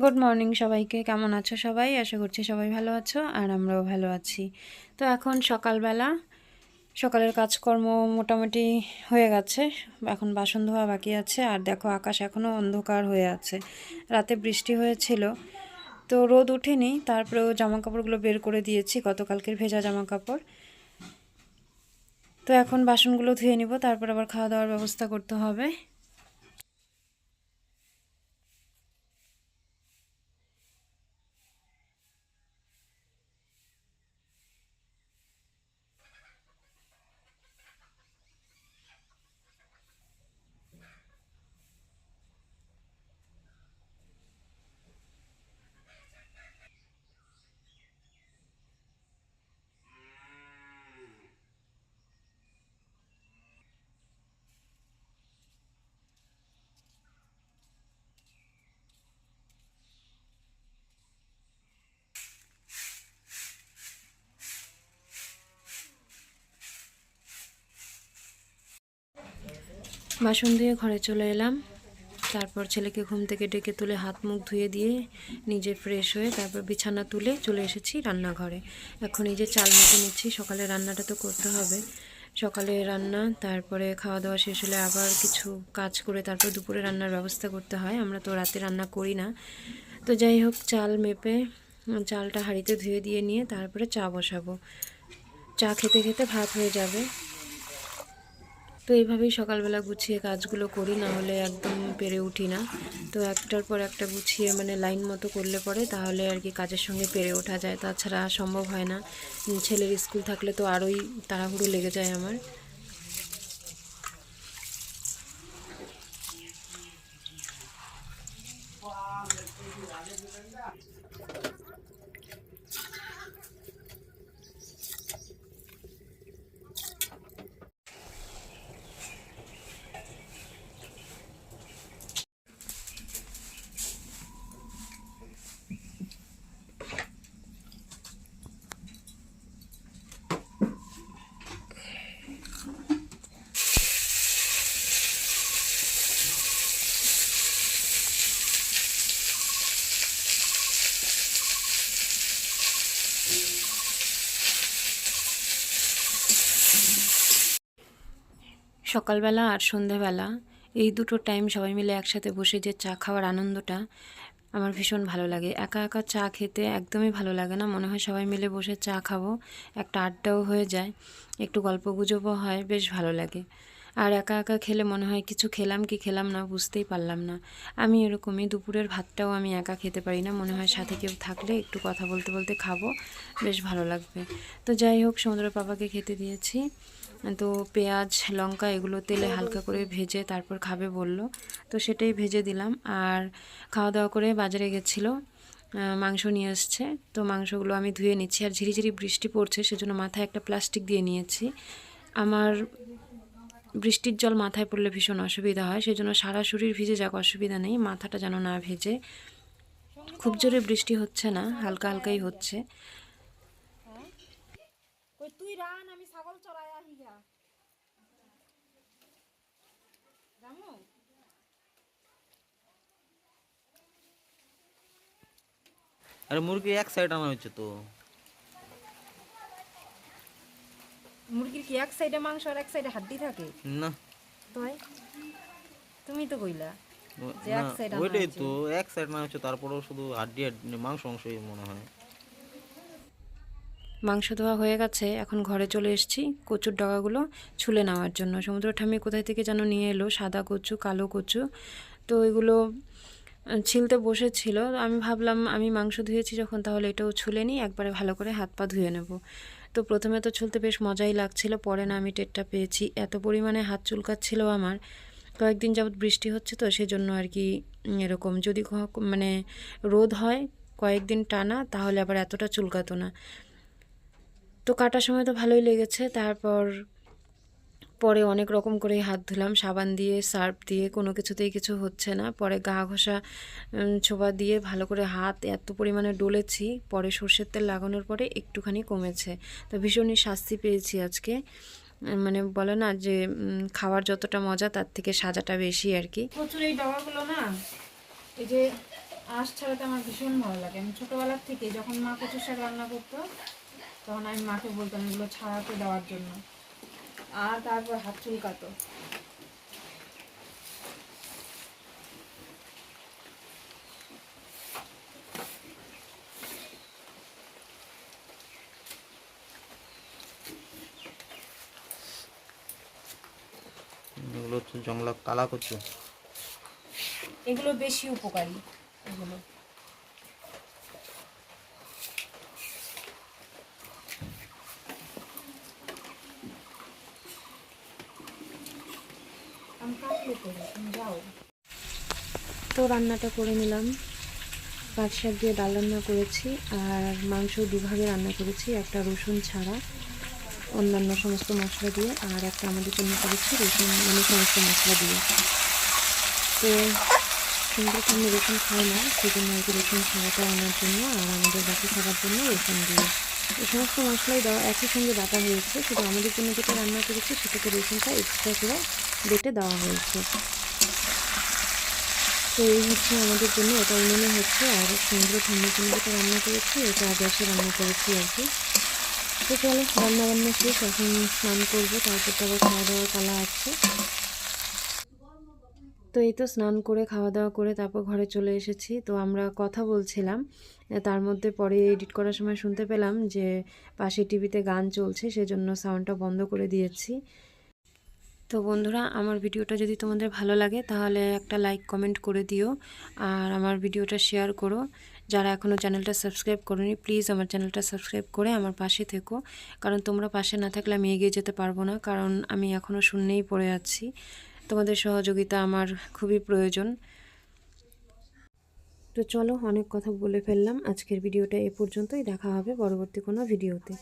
Good morning সবাইকে। কেমন আছো সবাই? আশা করছি সবাই ভালো আছো আর আমরাও ভালো আছি। তো এখন সকালবেলা, সকালের কাজকর্ম মোটামুটি হয়ে গেছে। এখন বাসন ধোয়া বাকি আছে আর দেখো আকাশ এখনও অন্ধকার হয়ে আছে। রাতে বৃষ্টি হয়েছিল। তো রোদ ওঠেনি তারপরেও জামা কাপড়গুলো বের করে দিয়েছি, গতকালকের ভেজা জামা কাপড় তো এখন বাসনগুলো ধুয়ে নিব, তারপর আবার খাওয়া দাওয়ার ব্যবস্থা করতে হবে। বাসন ধুয়ে ঘরে চলে এলাম। তারপর ছেলেকে ঘুম থেকে ডেকে তুলে হাত মুখ ধুয়ে দিয়ে নিজে ফ্রেশ হয়ে তারপর বিছানা তুলে চলে এসেছি রান্নাঘরে। এখন এই যে চাল মেখে নিচ্ছি, সকালে রান্নাটা তো করতে হবে। সকালে রান্না, তারপরে খাওয়া দাওয়া শেষ হলে আবার কিছু কাজ করে তারপর দুপুরে রান্নার ব্যবস্থা করতে হয়। আমরা তো রাতে রান্না করি না। তো যাই হোক, চাল মেপে চালটা হাঁড়িতে ধুয়ে দিয়ে নিয়ে তারপরে চা বসাবো। চা খেতে খেতে ভাত হয়ে যাবে। তো এইভাবেই সকালবেলা গুছিয়ে কাজগুলো করি না হলে একদম পেরে উঠি না। তো একটার পর একটা গুছিয়ে মানে লাইন মতো করলে পরে তাহলে আর কি কাজের সঙ্গে পেরে ওঠা যায়। তাছাড়া সম্ভব হয় না। ছেলের স্কুল থাকলে তো আরোই তাড়াহুড়ো লেগে যায় আমার। সকালবেলা আর সন্ধেবেলা এই দুটো টাইম সবাই মিলে একসাথে বসে যে চা খাওয়ার আনন্দটা আমার ভীষণ ভালো লাগে। একা একা চা খেতে একদমই ভালো লাগে না। মনে হয় সবাই মিলে বসে চা খাব, একটা আড্ডাও হয়ে যায়, একটু গল্প গুজবও হয়, বেশ ভালো লাগে। আর একা একা খেলে মনে হয় কিছু খেলাম কি খেলাম না বুঝতেই পারলাম না। আমি এরকমই, দুপুরের ভাতটাও আমি একা খেতে পারি না। মনে হয় সাথে কেউ থাকলে একটু কথা বলতে বলতে খাব। বেশ ভালো লাগবে। তো যাই হোক, সমুদ্র পাপাকে খেতে দিয়েছি। তো পেঁয়াজ, লঙ্কা এগুলো তেলে হালকা করে ভেজে তারপর খাবে বলল। তো সেটাই ভেজে দিলাম। আর খাওয়া দাওয়া করে বাজারে গেছিল মাংস নিয়ে এসছে। তো মাংসগুলো আমি ধুয়ে নিচ্ছি। আর ঝিরিঝিরি বৃষ্টি পড়ছে, সেজন্য মাথায় একটা প্লাস্টিক দিয়ে নিয়েছি। আমার বৃষ্টির জল মাথায় পড়লে ভীষণ অসুবিধা হয় সেজন্য সারা শরীর ভিজে যাক অসুবিধা নেই মাথাটা যেন না ভেজে। খুব জোরে বৃষ্টি হচ্ছে না হালকা হালকাই হচ্ছে। কই তুই রান আমি ছাগল চড়াই আহি গা। রামু? আরে মুরগি এক সাইড আনা হচ্ছে তো। মুরগির কি এক সাইডে মাংস আর এক সাইডে হাড্ডি থাকে? না। তাই? তুমি তো কইলা যে এক আনা ওইটাই তো এক সাইড হচ্ছে তারপরেও শুধু হাড্ডি মাংস মাংসই মনে হয়। মাংস ধোয়া হয়ে গেছে এখন ঘরে চলে এসেছি কচুর ডগাগুলো ছুলে নেওয়ার জন্য। সমুদ্র ঠাম্মি কোথায় থেকে যেন নিয়ে এলো সাদা কচু কালো কচু। তো এগুলো আহ, ছিলতে বসেছিল। আমি ভাবলাম আমি মাংস ধুয়েছি যখন তাহলে এটাও ছুলে নিই একবারে ভালো করে হাত পা ধুয়ে নেব। তো প্রথমে তো চলতে বেশ মজাই লাগছিল, পরে না আমি টেরটা পেয়েছি। এত পরিমাণে হাত চুলকাচ্ছিল আমার। কয়েকদিন যাবৎ বৃষ্টি হচ্ছে তো, সেজন্য আর কি এরকম। যদি মানে রোদ হয় কয়েকদিন টানা, তাহলে আবার এতটা চুলকাতো না। তো কাটার সময় তো ভালোই লেগেছে, তারপর পরে অনেক রকম করে হাত ধুলাম, সাবান দিয়ে, সার্ফ দিয়ে, কোনো কিছুতেই কিছু হচ্ছে না। পরে গা ঘষা ছোবা দিয়ে ভালো করে হাত এত পরিমাণে ডলেছি, পরে সর্ষের তেল লাগানোর পরে একটুখানি কমেছে। তো ভীষণই শাস্তি পেয়েছি আজকে। মানে বলে না যে খাওয়ার যতটা মজা তার থেকে সাজাটা বেশি আর কি। প্রচুর এই ডগাগুলো না, এই যে আঁশ ছাড়াতে আমার ভীষণ ভালো লাগে। আমি ছোটোবেলার থেকে যখন মা কচু শাক রান্না করতো, তখন আমি মাকে বলতাম এগুলো ছাড়াতে দেওয়ার জন্য। আর তারপর হাত চুলকাতো। এগুলো জংলা কালা কচু এগুলো বেশি উপকারী এগুলো আমি কাটলে করে তুমি যাও তো রান্নাটা করে নিলাম। পাঁচ শাক দিয়ে ডাল রান্না করেছি আর মাংস দুভাগে রান্না করেছি, একটা রসুন ছাড়া, অন্যান্য সমস্ত মশলা দিয়ে, আর একটা আমাদের জন্য করেছি রসুন মানে সমস্ত মশলা দিয়ে। তো সুন্দর আমি রসুন খাই না সেই জন্য আর কি রসুন ছাড়াটা আনার জন্য আর আমাদের বাকি খাবার জন্য রসুন দিয়ে। এই সমস্ত মশলাই দেওয়া একই সঙ্গে বাটা হয়েছে, শুধু আমাদের জন্য যেটা রান্না করেছি সেটাতে রসুনটা এক্সট্রা করে বেটে দেওয়া হয়েছে। তো এই হচ্ছে আমাদের জন্য এটা উনুনে হচ্ছে। আর সমুদ্র ঠান্ডার জন্য যেটা রান্না করেছি, এটা গ্যাসে রান্না করেছি আর কি। তো চলো রান্না বান্না শেষ, এখন স্নান করব, তারপর তো আবার খাওয়া দাওয়ার পালা আছে। তো এই তো স্নান করে, খাওয়া দাওয়া করে, তারপর ঘরে চলে এসেছি। তো আমরা কথা বলছিলাম, তার মধ্যে পরে এডিট করার সময় শুনতে পেলাম যে পাশে টিভিতে গান চলছে, সেজন্য সাউন্ডটা বন্ধ করে দিয়েছি। তো বন্ধুরা, আমার ভিডিওটা যদি তোমাদের ভালো লাগে, তাহলে একটা লাইক কমেন্ট করে দিও আর আমার ভিডিওটা শেয়ার করো। যারা এখনও চ্যানেলটা সাবস্ক্রাইব করোনি প্লিজ আমার চ্যানেলটা সাবস্ক্রাইব করে আমার পাশে থেকো। কারণ তোমরা পাশে না থাকলে আমি এগিয়ে যেতে পারব না, কারণ আমি এখনও শূন্যেই পড়ে আছি। তোমাদের সহযোগিতা আমার খুবই প্রয়োজন। তো চলো অনেক কথা বলে ফেললাম। আজকের ভিডিওটা এ পর্যন্তই। দেখা হবে পরবর্তী কোনো ভিডিওতে।